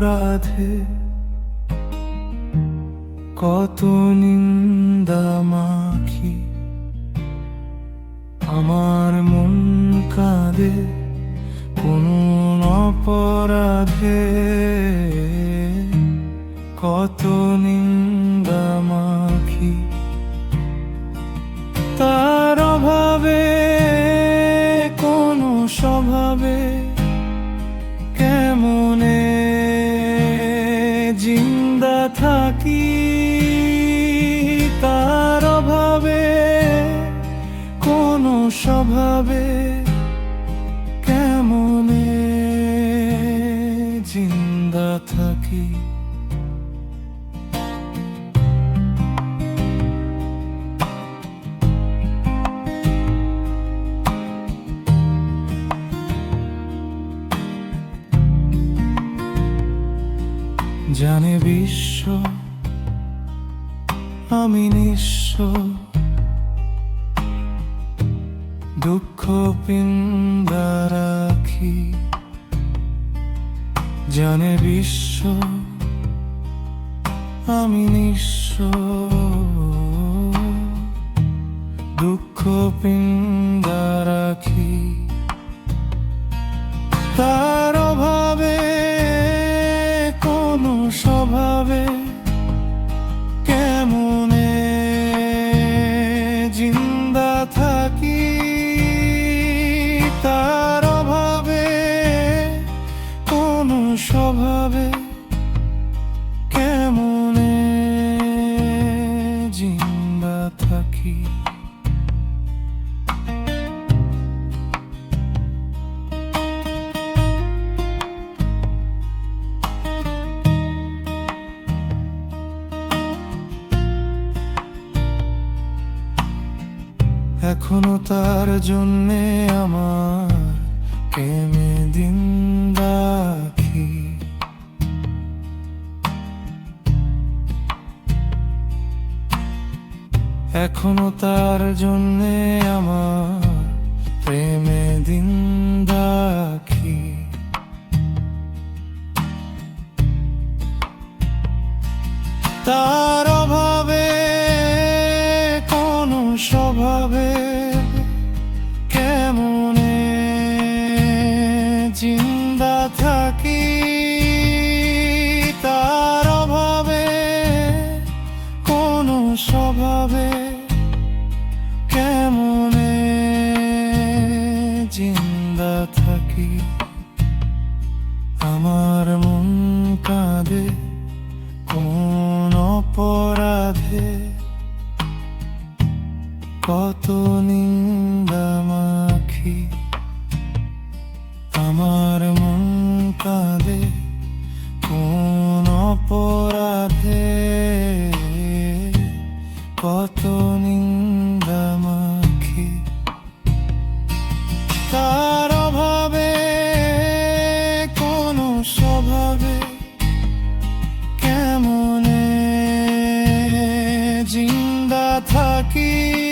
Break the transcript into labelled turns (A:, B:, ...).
A: অপরাধে কত নিন্দা মাখি। আমার মন কাঁদে কোন অপরাধে। কত নিন্দা মাখি। তার অভাবে, কোনো স্বভাবে থাকি তার অভাবে কোনো স্বভাবে কেমনে জিন্দা থাকি? জানে বিশ্ব আমি নিঃস্ব। দুঃখ রাখি জানে বিশ্ব আমি নিঃস্ব। দুঃখ পিন্দা রাখি তার এখনও তার জন্যে আমার প্রেমে দিন রাখি। এখনও তার জন্যে আমার প্রেমে দিন রাখি। তার অভাবে কোনো স্বভাবে অপরাধে কত নিন্দা মাখি। আমার মন কাঁদে কোন অপরাধে। কত থাকি।